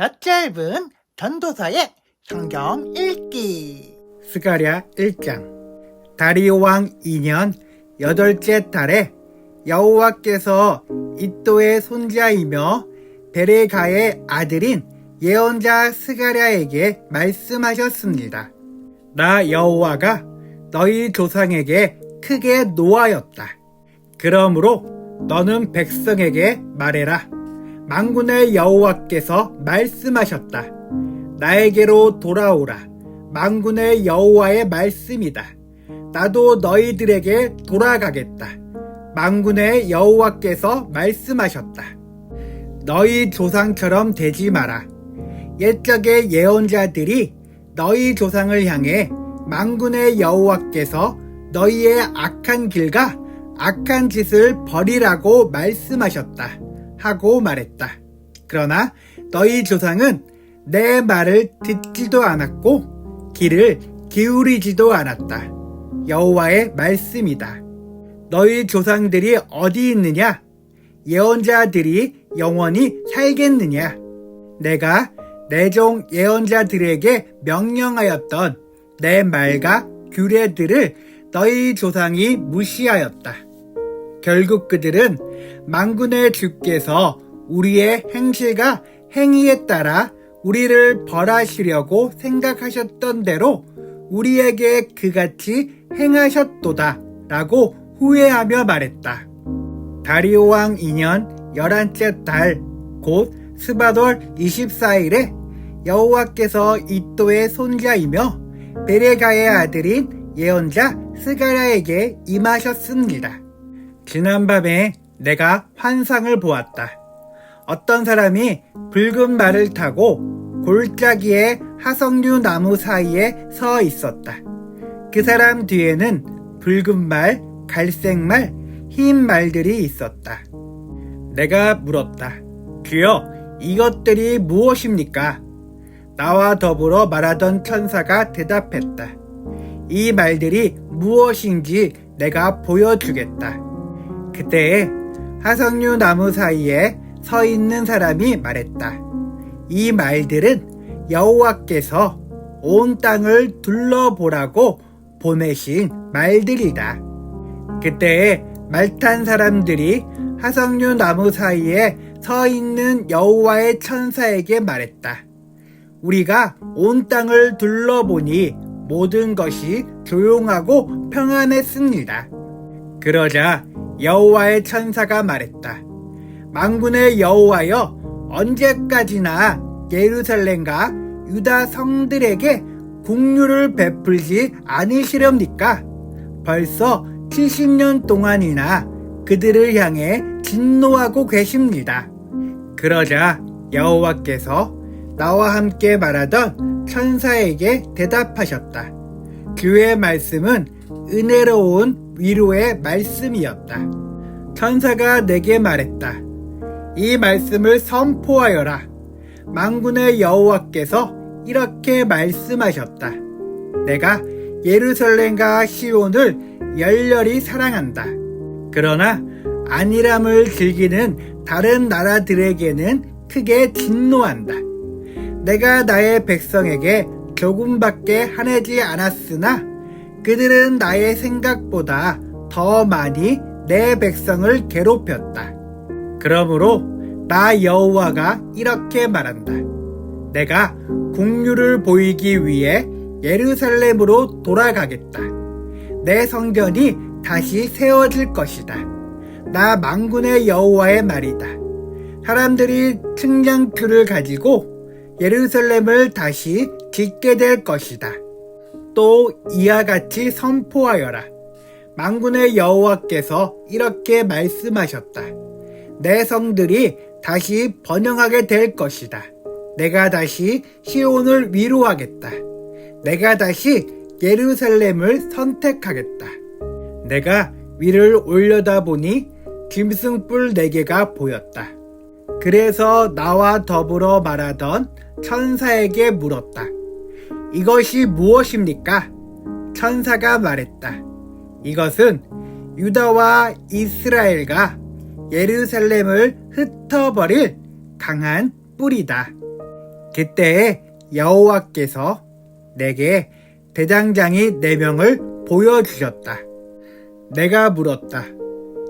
엿짧은 전도서의 성경 읽기 스가랴 1장 다리오 왕 2년 여덟째 달에 여호와께서 이또의 손자이며 베레가의 아들인 예언자 스가랴에게 말씀하셨습니다. 나 여호와가 너희 조상에게 크게 노하였다. 그러므로 너는 백성에게 말해라. 망군의 여호와께서 말씀하셨다. 나에게로 돌아오라. 망군의 여호와의 말씀이다. 나도 너희들에게 돌아가겠다. 망군의 여호와께서 말씀하셨다. 너희 조상처럼 되지 마라. 옛적의 예언자들이 너희 조상을 향해 망군의 여호와께서 너희의 악한 길과 악한 짓을 버리라고 말씀하셨다. 하고 말했다. 그러나 너희 조상은 내 말을 듣지도 않았고 길을 기울이지도 않았다. 여호와의 말씀이다. 너희 조상들이 어디 있느냐? 예언자들이 영원히 살겠느냐? 내가 내 종 예언자들에게 명령하였던 내 말과 규례들을 너희 조상이 무시하였다. 결국 그들은 망군의 주께서 우리의 행실과 행위에 따라 우리를 벌하시려고 생각하셨던 대로 우리에게 그같이 행하셨도다 라고 후회하며 말했다. 다리오 왕 2년 11째 달 곧 스바돌 24일에 여호와께서 이또의 손자이며 베레가의 아들인 예언자 스가랴에게 임하셨습니다. 지난밤에 내가 환상을 보았다. 어떤 사람이 붉은 말을 타고 골짜기의 하석류 나무 사이에 서 있었다. 그 사람 뒤에는 붉은 말, 갈색 말, 흰 말들이 있었다. 내가 물었다. 주여, 이것들이 무엇입니까? 나와 더불어 말하던 천사가 대답했다. 이 말들이 무엇인지 내가 보여주겠다. 그때에 하석류 나무 사이에 서 있는 사람이 말했다. 이 말들은 여호와께서 온 땅을 둘러보라고 보내신 말들이다. 그때에 말탄 사람들이 하석류 나무 사이에 서 있는 여호와의 천사에게 말했다. 우리가 온 땅을 둘러보니 모든 것이 조용하고 평안했습니다. 그러자 여호와의 천사가 말했다. 망군의 여호와여 언제까지나 예루살렘과 유다 성들에게 국류를 베풀지 않으시렵니까? 벌써 70년 동안이나 그들을 향해 진노하고 계십니다. 그러자 여호와께서 나와 함께 말하던 천사에게 대답하셨다. 그의 말씀은 은혜로운 위로의 말씀이었다. 천사가 내게 말했다. 이 말씀을 선포하여라. 망군의 여호와께서 이렇게 말씀하셨다. 내가 예루살렘과 시온을 열렬히 사랑한다. 그러나 안일함을 즐기는 다른 나라들에게는 크게 진노한다. 내가 나의 백성에게 조금밖에 하내지 않았으나 그들은 나의 생각보다 더 많이 내 백성을 괴롭혔다. 그러므로 나 여호와가 이렇게 말한다. 내가 국류를 보이기 위해 예루살렘으로 돌아가겠다. 내 성전이 다시 세워질 것이다. 나 망군의 여호와의 말이다. 사람들이 측량표를 가지고 예루살렘을 다시 짓게 될 것이다. 또 이와 같이 선포하여라. 망군의 여호와께서 이렇게 말씀하셨다. 내 성들이 다시 번영하게 될 것이다. 내가 다시 시온을 위로하겠다. 내가 다시 예루살렘을 선택하겠다. 내가 위를 올려다 보니 짐승뿔 네 개가 보였다. 그래서 나와 더불어 말하던 천사에게 물었다. 이것이 무엇입니까? 천사가 말했다. 이것은 유다와 이스라엘과 예루살렘을 흩어버릴 강한 뿌리다. 그때 여호와께서 내게 대장장이 네 명을 보여주셨다. 내가 물었다.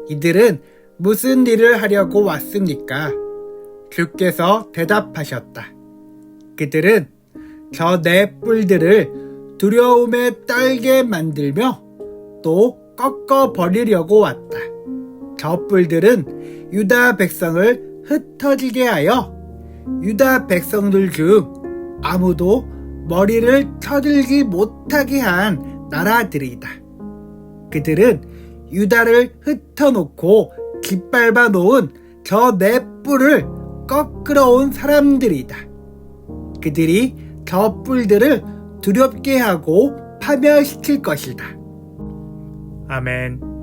이들은 무슨 일을 하려고 왔습니까? 주께서 대답하셨다. 그들은 저네 뿔들을 두려움에 떨게 만들며 또 꺾어 버리려고 왔다. 저 뿔들은 유다 백성을 흩어지게 하여 유다 백성들 중 아무도 머리를 쳐들지 못하게 한 나라들이다. 그들은 유다를 흩어놓고 짓밟아 놓은 저네 뿔을 꺾으러 온 사람들이다. 그들이 저 뿔들을 두렵게 하고 파멸시킬 것이다. 아멘.